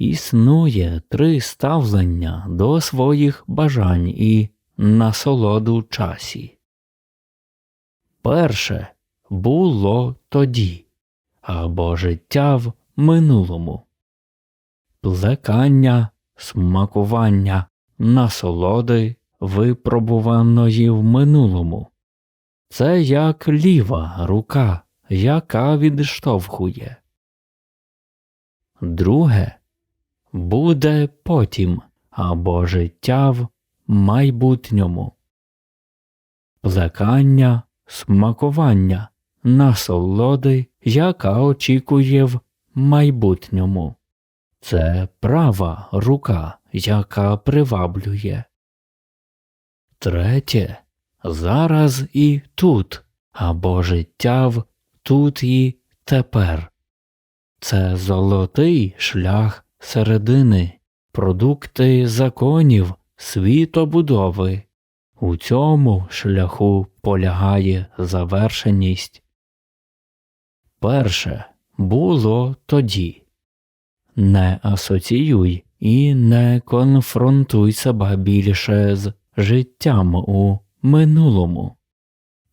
Існує три ставлення до своїх бажань і насолоду часі. Перше було тоді або життя в минулому, плекання, смакування, насолоди випробуваної в минулому. Це як ліва рука, яка відштовхує. Друге буде потім або життя в майбутньому, плекання, смакування, насолоди, яка очікує в майбутньому. Це права рука, яка приваблює. Третє зараз і тут, або життя в тут і тепер. Це золотий шлях середини, продукти законів світобудови. У цьому шляху полягає завершеність. Перше було тоді. Не асоціюй і не конфронтуй себе більше з життям у минулому.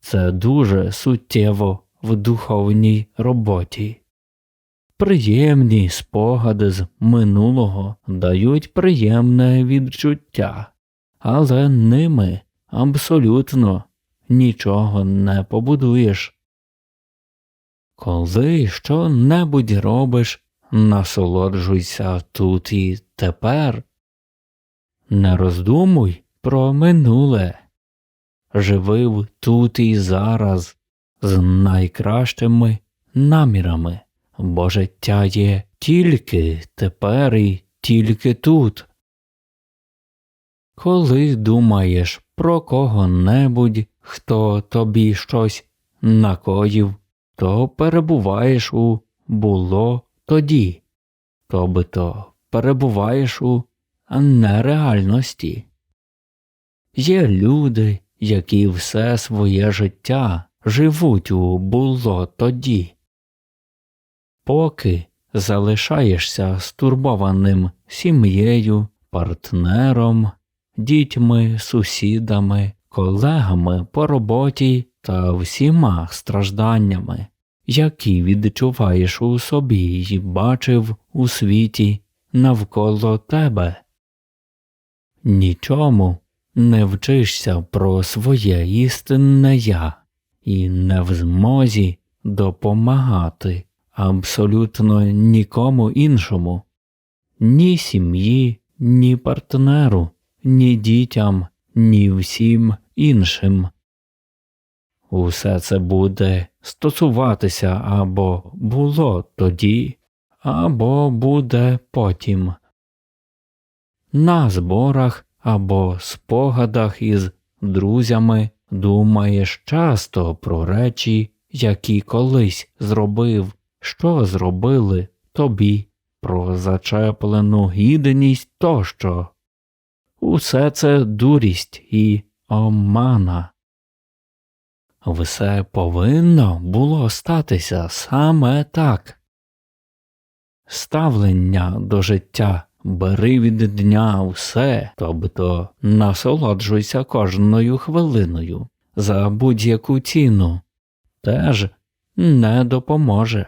Це дуже суттєво в духовній роботі. Приємні спогади з минулого дають приємне відчуття, але ними абсолютно нічого не побудуєш. Коли що небудь робиш, насолоджуйся тут і тепер. Не роздумуй про минуле, живи тут і зараз з найкращими намірами, бо життя є тільки тепер і тільки тут. Коли думаєш про кого-небудь, хто тобі щось накоїв, то перебуваєш у було тоді, тобто перебуваєш у нереальності. Є люди, які все своє життя живуть у було тоді. Поки залишаєшся стурбованим сім'єю, партнером, дітьми, сусідами, колегами по роботі та всіма стражданнями, які відчуваєш у собі і бачив у світі навколо тебе. Нічому не вчишся про своє істинне я і не в змозі допомагати абсолютно нікому іншому, ні сім'ї, ні партнеру, ні дітям, ні всім іншим. Усе це буде стосуватися або було тоді, або буде потім. На зборах або спогадах із друзями думаєш часто про речі, які колись зробив, що зробили тобі, про зачеплену гідність тощо. Усе це дурість і омана. Все повинно було статися саме так. Ставлення до життя бери від дня все, тобто насолоджуйся кожною хвилиною за будь-яку ціну, теж не допоможе.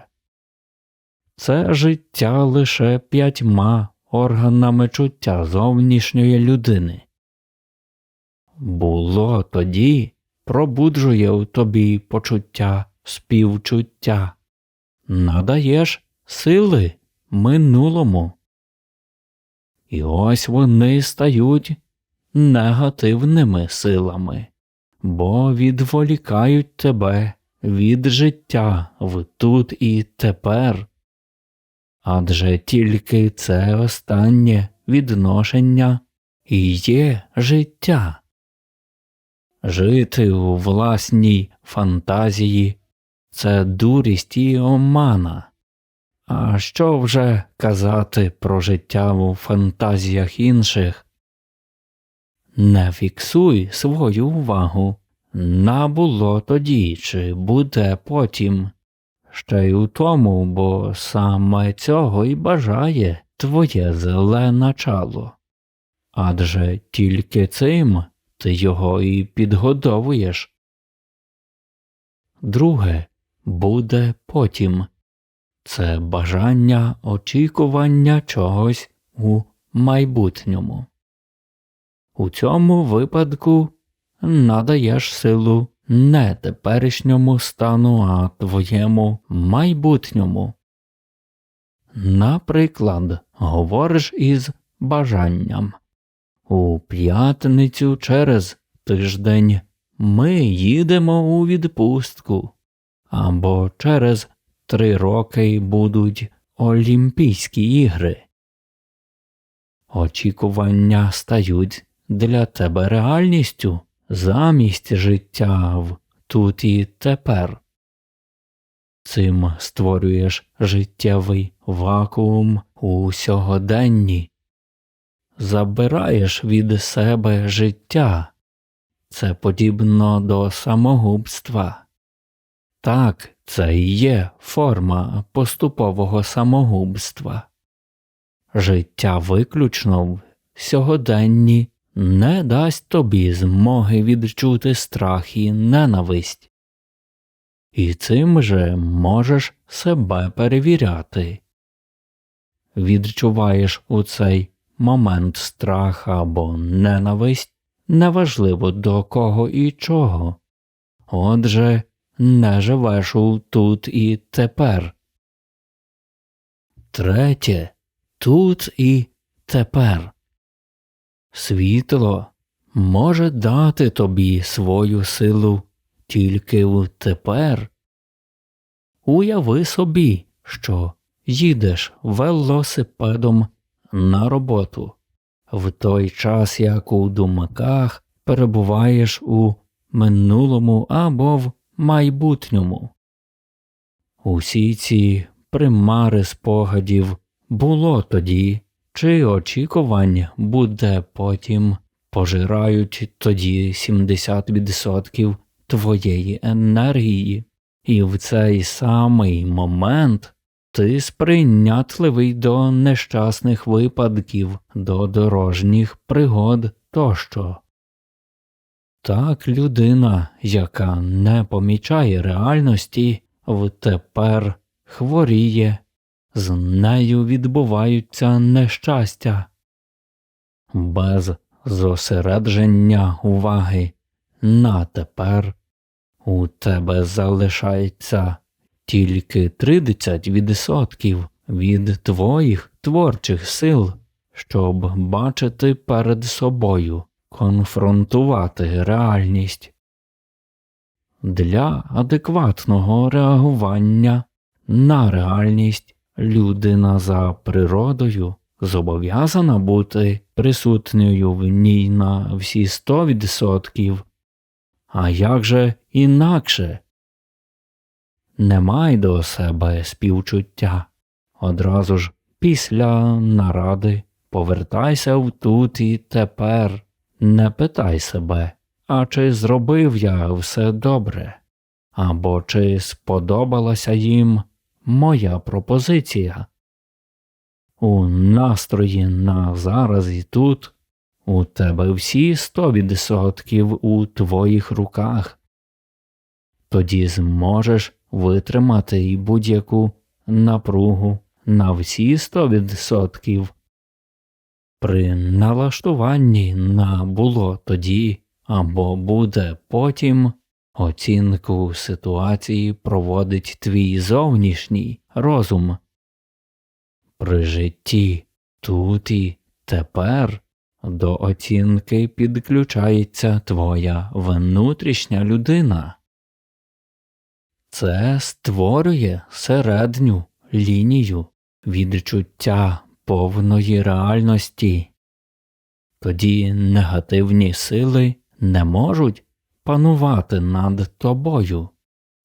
Це життя лише п'ятьма органами чуття зовнішньої людини. Було тоді пробуджує у тобі почуття співчуття, надаєш сили минулому. І ось вони стають негативними силами, бо відволікають тебе від життя в тут і тепер. Адже тільки це останнє відношення і є життя. Жити у власній фантазії це дурість і омана. А що вже казати про життя у фантазіях інших? Не фіксуй свою увагу на було тоді, чи буде потім, ще й у тому, бо саме цього і бажає твоє зле начало, адже тільки цим ти його і підгодовуєш. Друге буде потім це бажання очікування чогось у майбутньому. У цьому випадку надаєш силу не теперішньому стану, а твоєму майбутньому. Наприклад, говориш із бажанням у п'ятницю через тиждень ми їдемо у відпустку, або через три роки будуть Олімпійські ігри. Очікування стають для тебе реальністю замість життя в тут і тепер. Цим створюєш життєвий вакуум у сьогоденні, забираєш від себе життя, це подібно до самогубства. Так, це і є форма поступового самогубства. Життя виключно в сьогоденні не дасть тобі змоги відчути страх і ненависть, і цим же можеш себе перевіряти. Відчуваєш у цей момент страх або ненависть неважливо до кого і чого. Отже, не живеш у тут і тепер. Третє тут і тепер. Світло може дати тобі свою силу тільки тепер. Уяви собі, що їдеш велосипедом на роботу, в той час як у думках перебуваєш у минулому або в майбутньому. Усі ці примари спогадів було тоді, чи очікувань буде потім пожирають тоді 70% твоєї енергії, і в цей самий момент ти сприйнятливий до нещасних випадків, до дорожніх пригод тощо. Так людина, яка не помічає реальності, втепер хворіє, з нею відбуваються нещастя. Без зосередження уваги на тепер у тебе залишається тільки 30% від твоїх творчих сил, щоб бачити перед собою конфронтувати реальність. Для адекватного реагування на реальність людина за природою зобов'язана бути присутньою в ній на всі 100%. А як же інакше? Не май до себе співчуття. Одразу ж після наради повертайся в тут і тепер. Не питай себе, а чи зробив я все добре, або чи сподобалася їм моя пропозиція. У настрої на зараз і тут у тебе всі сто відсотків у твоїх руках, тоді зможеш витримати і будь-яку напругу на всі сто відсотків. При налаштуванні на було тоді або буде потім оцінку ситуації проводить твій зовнішній розум. При житті тут і тепер до оцінки підключається твоя внутрішня людина. Це створює середню лінію відчуття повної реальності. Тоді негативні сили не можуть панувати над тобою,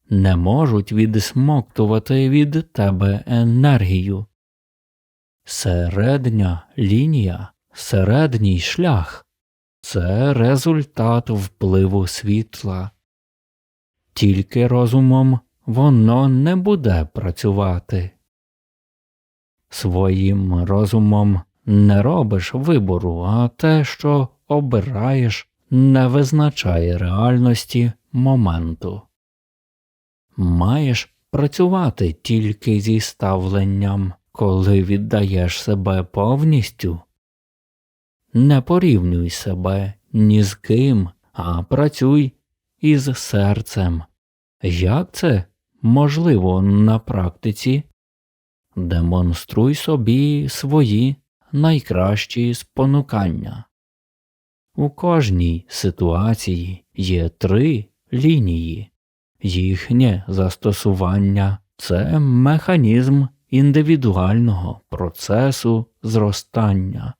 не можуть відсмоктувати від тебе енергію. Середня лінія, середній шлях це результат впливу світла. Тільки розумом воно не буде працювати. Своїм розумом не робиш вибору, а те, що обираєш, не визначає реальності моменту. Маєш працювати тільки зі ставленням, коли віддаєш себе повністю. Не порівнюй себе ні з ким, а працюй із серцем. Як це можливо на практиці? Демонструй собі свої найкращі спонукання. У кожній ситуації є три лінії. Їхнє застосування це механізм індивідуального процесу зростання.